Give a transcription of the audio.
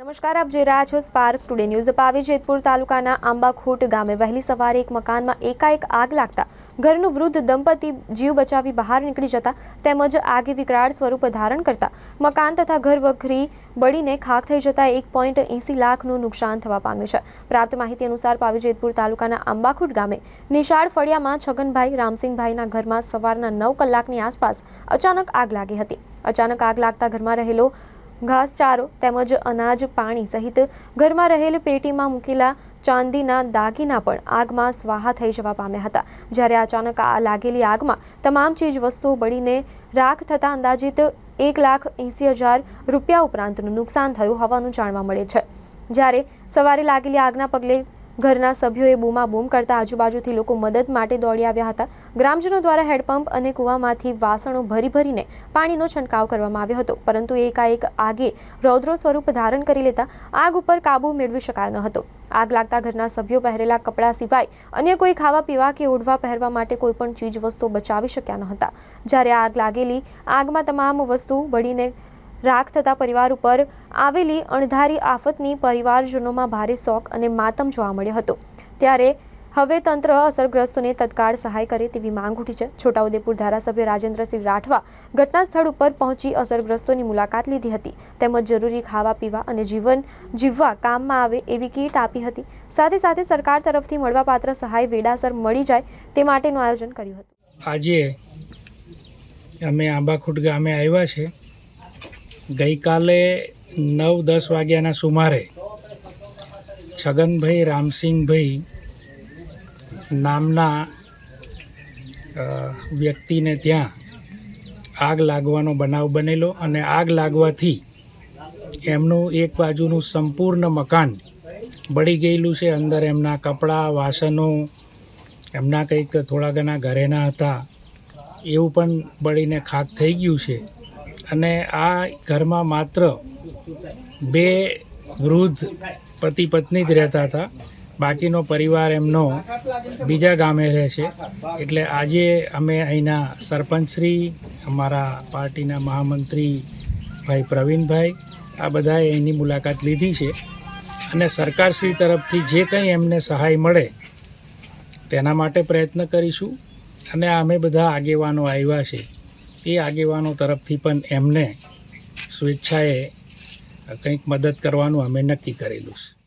નમસ્કાર, આપ જોઈ રહ્યા છો સ્પાર્ક ટુડે ન્યૂઝ અપાવી જેતપુર તાલુકાના આંબાખોટ ગામે વહેલી સવારે એક મકાનમાં એકાએક આગ લાગતા ઘરનું વૃદ્ધ દંપતી જીવ બચાવી બહાર નીકળી જતા તેમજ આગે વિકરાળ સ્વરૂપ ધારણ કરતા મકાન તથા ઘર વખરી બળીને ખાખ થઈ જતા એક પોઈન્ટ એંસી લાખનું નુકસાન થવા પામ્યું છે. પ્રાપ્ત માહિતી અનુસાર પાવી જેતપુર તાલુકાના આંબાખોટ ગામે નિશાળ ફળિયામાં છગનભાઈ રામસિંહભાઈના ઘરમાં સવારના નવ કલાકની આસપાસ અચાનક આગ લાગી હતી. અચાનક આગ લાગતા ઘરમાં રહેલો ઘાસચારો તેમજ અનાજ પાણી સહિત ઘરમાં રહેલ પેટીમાં મૂકેલા ચાંદીના દાગીના પણ આગમાં સ્વાહા થઈ જવા પામ્યા હતા. જ્યારે અચાનક આ લાગેલી આગમાં તમામ ચીજ વસ્તુઓ બળીને રાખ થતાં અંદાજિત એક લાખ એંસી હજાર રૂપિયા ઉપરાંતનું નુકસાન થયું હોવાનું જાણવા મળે છે. જ્યારે સવારે લાગેલી આગના પગલે ઘરના સભ્યોએ બૂમાબૂમ કરતા આજુબાજુથી લોકો મદદ માટે દોડી આવ્યા હતા. ગ્રામજનો દ્વારા હેડપંપ અને કૂવામાંથી વાસણો ભરી ભરીને પાણીનો છંટકાવ કરવામાં આવ્યો હતો, પરંતુ એકાએક આગે રૌદ્ર સ્વરૂપ ધારણ કરી લેતા આગ ઉપર કાબૂ મેળવી શકાયો ન હતો. આગ લાગતા ઘરના સભ્યો પહેરેલા કપડાં સિવાય અન્ય કોઈ ખાવા પીવા કે ઓઢવા પહેરવા માટે કોઈ પણ ચીજ વસ્તુઓ બચાવી શક્યા ન હતા. જ્યારે આગ લાગેલી, આગમાં તમામ વસ્તુ બળીને રાખ થતા પરિવાર ઉપર આવેલી અણધારી આફતની પરિવારજનોમાં ભારે શોક અને માતમ જોવા મળ્યો હતો. ત્યારે હવે તંત્ર અસરગ્રસ્તોને તત્કાળ સહાય કરે તેવી માંગ ઉઠી છે. છોટાઉદેપુર ધારાસભ્ય રાજેન્દ્રસિંહ રાઠવા ઘટના સ્થળ ઉપર પહોંચી અસરગ્રસ્તોની મુલાકાત લીધી હતી. તેમજ જરૂરી ખાવા, પીવા અને જીવન જીવવા કામમાં આવે એવી કીટ આપી હતી. સાથે સાથે સરકાર તરફથી મળવાપાત્ર સહાય વેડાસર મળી જાય તે માટેનું આયોજન કર્યું હતું. આજે અમે આંબાખુટ ગામે આવ્યા છે. ગઈકાલે નવ દસ વાગ્યાના સુમારે છગનભાઈ રામસિંહભાઈ નામના વ્યક્તિને ત્યાં આગ લાગવાનો બનાવ બનેલો અને આગ લાગવાથી એમનું એક બાજુનું સંપૂર્ણ મકાન બળી ગયેલું છે. અંદર એમના કપડાં વાસનો એમના કંઈક થોડા ઘણા ઘરેના હતા. એવું પણ બળીને ખાક થઈ ગયું છે. અને આ ઘરમાં માત્ર બે વૃદ્ધ પતિ પત્ની જ રહેતા હતા. બાકીનો પરિવાર એમનો બીજા ગામે રહે છે. એટલે આજે અમે અહીંના સરપંચશ્રી, અમારા પાર્ટીના મહામંત્રી ભાઈ પ્રવીણભાઈ, આ બધાએ એની મુલાકાત લીધી છે. અને સરકારશ્રી તરફથી જે કંઈ એમને સહાય મળે તેના માટે પ્રયત્ન કરીશું. અને અમે બધા આગેવાનો આવ્યા છે. એ આગેવાનો તરફથી પણ એમને સ્વેચ્છાએ કંઈક મદદ કરવાનું અમે નક્કી કરેલું છે.